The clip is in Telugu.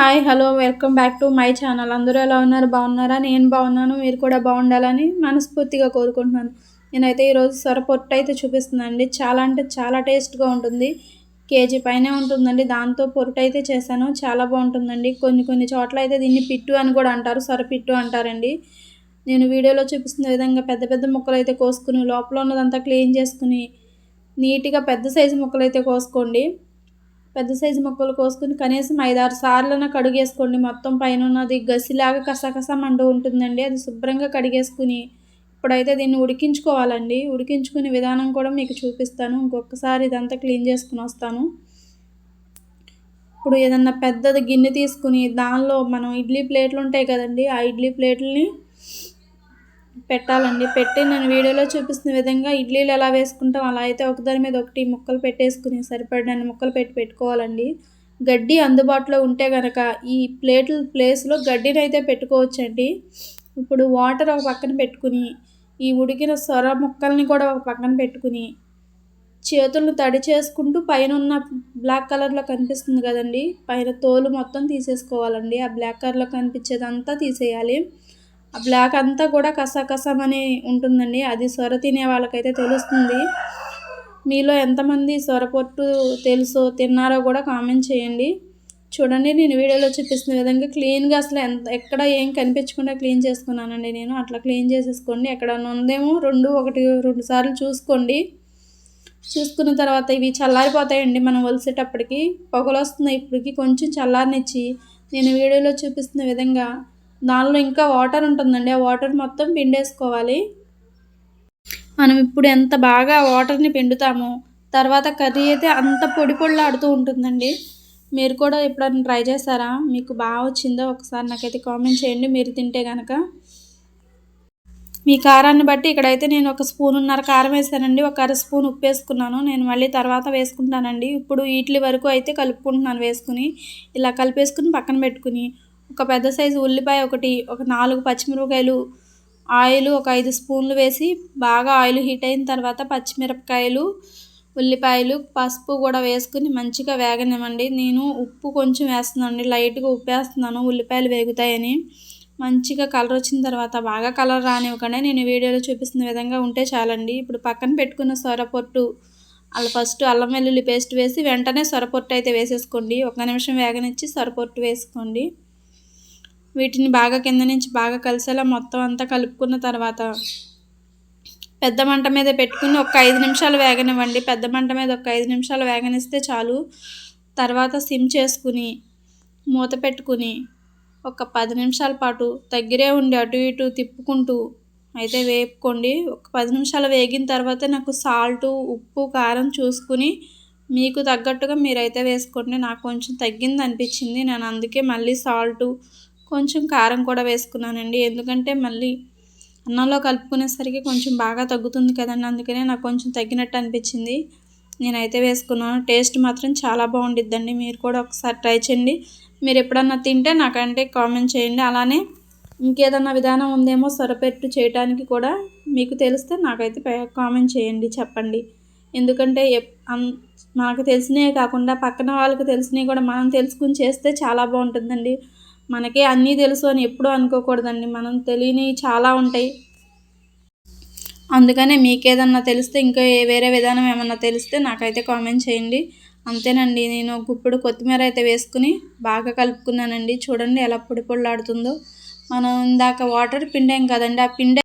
Hi hello welcome back to my channel అందరూ ఎలా ఉన్నారు? బాగున్నారా? నేను బాగున్నాను. మీరు కూడా బాగుండాలని మనస్ఫూర్తిగా కోరుకుంటున్నాను. నేనైతే ఈరోజు సొరపొట్టు అయితే చూపిస్తున్నానండి చాలా అంటే చాలా టేస్ట్గా ఉంటుంది. కేజీ పైనే ఉంటుందండి. దాంతో పొరుటు అయితే చేశాను. చాలా బాగుంటుందండి. కొన్ని కొన్ని చోట్ల అయితే దీన్ని పిట్టు అని కూడా అంటారు. సొర పిట్టు అంటారండి. నేను వీడియోలో చూపిస్తున్న విధంగా పెద్ద పెద్ద ముక్కలు అయితే కోసుకుని లోపల ఉన్నదంతా క్లీన్ చేసుకుని నీట్గా పెద్ద సైజు ముక్కలు అయితే కోసుకోండి. పెద్ద సైజు ముక్కలు కోసుకుని కనీసం ఐదారు సార్లన కడిగేసుకోండి. మొత్తం పైన ఉన్నది గసిలాగా కసకస మండు ఉంటుందండి. అది శుభ్రంగా కడిగేసుకుని ఇప్పుడైతే దీన్ని ఉడికించుకోవాలండి. ఉడికించుకునే విధానం కూడా మీకు చూపిస్తాను. ఇంకొకసారి ఇదంతా క్లీన్ చేసుకుని వస్తాను. ఇప్పుడు ఏదన్నా పెద్దది గిన్నె తీసుకుని దానిలో మనం ఇడ్లీ ప్లేట్లు ఉంటాయి కదండి ఆ ఇడ్లీ ప్లేట్లని పెట్టాలండి. పెట్టి నేను వీడియోలో చూపిస్తున్న విధంగా ఇడ్లీలు ఎలా వేసుకుంటాం అలా అయితే ఒకదాని మీద ఒకటి ముక్కలు పెట్టేసుకుని సరిపడినన్ని ముక్కలు పెట్టి పెట్టుకోవాలండి. గడ్డి అందుబాటులో ఉంటే కనుక ఈ ప్లేట్ల ప్లేస్లో గడ్డిని అయితే పెట్టుకోవచ్చండి. ఇప్పుడు వాటర్ ఒక పక్కన పెట్టుకుని ఈ ఉడికిన సొర ముక్కల్ని కూడా ఒక పక్కన పెట్టుకుని చేతులను తడి చేసుకుంటూ పైన ఉన్న బ్లాక్ కలర్లో కనిపిస్తుంది కదండి. పైన తోలు మొత్తం తీసేసుకోవాలండి. ఆ బ్లాక్ కలర్లో కనిపించేదంతా తీసేయాలి. ఆ బ్లాక్ అంతా కూడా కసకసమని ఉంటుందండి. అది సొర తినే వాళ్ళకైతే తెలుస్తుంది. మీలో ఎంతమంది సొర పొట్టు తెలుసో తిన్నారో కూడా కామెంట్ చేయండి. చూడండి నేను వీడియోలో చూపిస్తున్న విధంగా క్లీన్గా అసలు ఎంత ఎక్కడ ఏం కనిపించకుండా క్లీన్ చేసుకున్నానండి నేను. అట్లా క్లీన్ చేసేసుకోండి. ఎక్కడ ఉందేమో రెండు ఒకటి రెండు సార్లు చూసుకోండి. చూసుకున్న తర్వాత ఇవి చల్లారిపోతాయండి మనం వలిసేటప్పటికి పొగలు వస్తున్నాయి ఇప్పటికి. కొంచెం చల్లారనిచ్చి. నేను వీడియోలో చూపిస్తున్న విధంగా దానిలో ఇంకా వాటర్ ఉంటుందండి. ఆ వాటర్ మొత్తం పిండేసుకోవాలి. మనం ఇప్పుడు ఎంత బాగా వాటర్ని పిండుతామో తర్వాత కర్రీ అయితే అంత పొడి పొళ్ళాడుతూ ఉంటుందండి. మీరు కూడా ఎప్పుడైనా ట్రై చేస్తారా మీకు బాగా వచ్చిందో ఒకసారి నాకైతే కామెంట్ చేయండి. మీరు తింటే కనుక మీ కారాన్ని బట్టి ఇక్కడైతే నేను ఒక స్పూన్ ఉన్నర కారం వేసానండి. ఒక అర స్పూన్ ఉప్పు వేసుకున్నాను. నేను మళ్ళీ తర్వాత వేసుకుంటానండి. ఇప్పుడు వీటి వరకు అయితే కలుపుకుంటున్నాను వేసుకుని. ఇలా కలిపేసుకుని పక్కన పెట్టుకుని ఒక పెద్ద సైజు ఉల్లిపాయ ఒకటి ఒక నాలుగు పచ్చిమిరపకాయలు ఆయిల్ ఒక ఐదు స్పూన్లు వేసి బాగా ఆయిల్ హీట్ అయిన తర్వాత పచ్చిమిరపకాయలు ఉల్లిపాయలు పసుపు కూడా వేసుకుని మంచిగా వేగనివ్వండి. నేను ఉప్పు కొంచెం వేస్తున్నానండి లైట్గా ఉప్పు వేస్తున్నాను ఉల్లిపాయలు వేగుతాయని. మంచిగా కలర్ వచ్చిన తర్వాత బాగా కలర్ రానివ్వకుండా. నేను వీడియోలో చూపిస్తున్న విధంగా ఉంటే చాలండి. ఇప్పుడు పక్కన పెట్టుకున్న సొరపొట్టు అలా ఫస్ట్ అల్లం వెల్లుల్లి పేస్ట్ వేసి వెంటనే సొరపొట్టు అయితే వేసేసుకోండి. ఒక నిమిషం వేగనిచ్చి సొరపొట్టు వేసుకోండి. వీటిని బాగా కింద నుంచి బాగా కలిసేలా మొత్తం అంతా కలుపుకున్న తర్వాత పెద్ద మంట మీద పెట్టుకుని ఒక ఐదు నిమిషాలు వేగనివ్వండి. పెద్ద మంట మీద ఒక ఐదు నిమిషాలు వేగనిస్తే చాలు. తర్వాత సిమ్ చేసుకుని మూత పెట్టుకుని ఒక పది నిమిషాల పాటు దగ్గరే ఉండి అటు ఇటు తిప్పుకుంటూ అయితే వేపుకోండి. ఒక పది నిమిషాలు వేగిన తర్వాత నాకు సాల్ట్ ఉప్పు కారం చూసుకుని మీకు తగ్గట్టుగా మీరైతే వేసుకోండి. నాకు కొంచెం తగ్గింది అనిపించింది నేను అందుకే మళ్ళీ సాల్టు కొంచెం కారం కూడా వేసుకున్నానండి. ఎందుకంటే మళ్ళీ అన్నంలో కలుపుకునేసరికి కొంచెం బాగా తగ్గుతుంది కదండి. అందుకనే నాకు కొంచెం తగ్గినట్టు అనిపించింది. నేనైతే వేసుకున్నాను. టేస్ట్ మాత్రం చాలా బాగుండిద్దండి. మీరు కూడా ఒకసారి ట్రై చేయండి. మీరు ఎప్పుడన్నా తింటే నాకంటే కామెంట్ చేయండి. అలానే ఇంకేదన్నా విధానం ఉందేమో సొరపెట్టు చేయడానికి కూడా మీకు తెలిస్తే నాకైతే కామెంట్ చేయండి చెప్పండి. ఎందుకంటే మనకు తెలిసినవి కాకుండా పక్కన వాళ్ళకి తెలిసినవి కూడా మనం తెలుసుకుని చేస్తే చాలా బాగుంటుందండి. మనకే అన్నీ తెలుసు అని ఎప్పుడూ అనుకోకూడదండి. మనం తెలియని చాలా ఉంటాయి. అందుకనే మీకేదన్నా తెలిస్తే ఇంకా వేరే విధానం ఏమన్నా తెలిస్తే నాకైతే కామెంట్ చేయండి. అంతేనండి నేను గుప్పుడు కొత్తిమీర అయితే వేసుకుని బాగా కలుపుకున్నానండి. చూడండి ఎలా పొడి పొడిలాడుతుందో మనం ఇందాక వాటర్ పిండాం కదండి ఆ పిండే